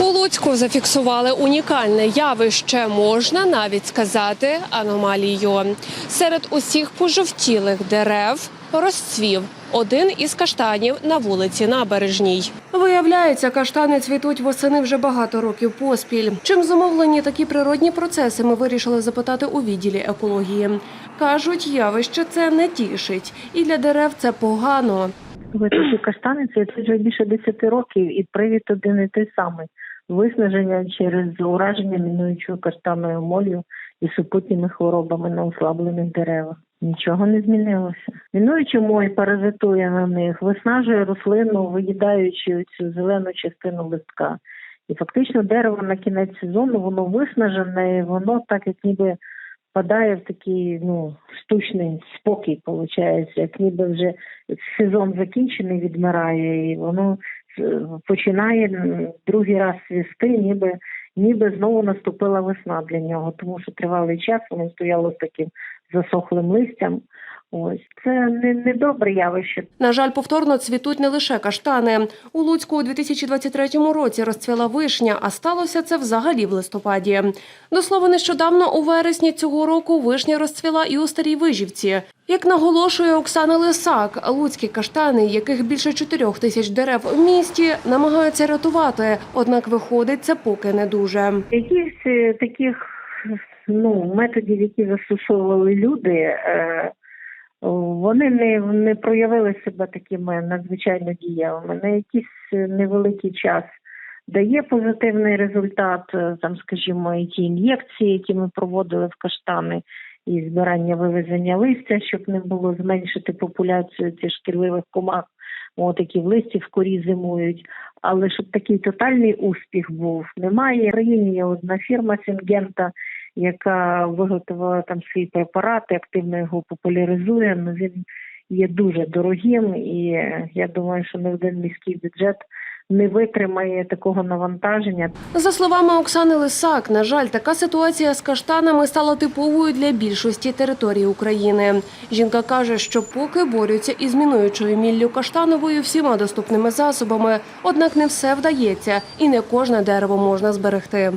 У Луцьку зафіксували унікальне явище, можна навіть сказати, аномалію. Серед усіх пожовтілих дерев розцвів один із каштанів на вулиці Набережній. Виявляється, каштани цвітуть восени вже багато років поспіль. Чим зумовлені такі природні процеси, ми вирішили запитати у відділі екології. Кажуть, явище це не тішить, і для дерев це погано. Високі каштани це вже більше 10 років, і привід один і той самий. Виснаження через ураження мінуючою каштаною молью і супутніми хворобами на ослаблених деревах. Нічого не змінилося. Мінуюча моль паразитує на них, виснажує рослину, виїдаючи цю зелену частину листка. І фактично дерево на кінець сезону воно виснажене, воно так як ніби впадає в такий ну штучний спокій, виходить, як ніби вже сезон закінчений, відмирає, і воно е, починає другий раз свісти, ніби ніби знову наступила весна для нього, тому що тривалий час воно стояло з таким засохлим листям. Ось це не, не добре явище. На жаль, повторно цвітуть не лише каштани. У Луцьку у 2023 році розцвіла вишня, а сталося це взагалі в листопаді. До слова, нещодавно у вересні цього року вишня розцвіла і у Старій Вижівці. Як наголошує Оксана Лисак, луцькі каштани, яких більше чотирьох тисяч дерев в місті, намагаються рятувати, однак виходить це поки не дуже. Якісь е, таких ну методів, які застосовували люди, е, вони не, не проявили себе такими надзвичайно дієвими. На якийсь е, невеликий час дає позитивний результат, е, там, скажімо, і ті ін'єкції, які ми проводили в каштани, і збирання вивезення листя, щоб не було зменшити популяцію цих шкідливих комах, от які в листі в корі зимують. Але щоб такий тотальний успіх був, немає. В країні є одна фірма Сінгента, яка виготовила там свій препарат, і активно його популяризує. Ну він є дуже дорогим, і я думаю, що не один міський бюджет не витримає такого навантаження. За словами Оксани Лисак, на жаль, така ситуація з каштанами стала типовою для більшості територій України. Жінка каже, що поки борються із мінуючою міллю каштановою всіма доступними засобами, однак не все вдається і не кожне дерево можна зберегти.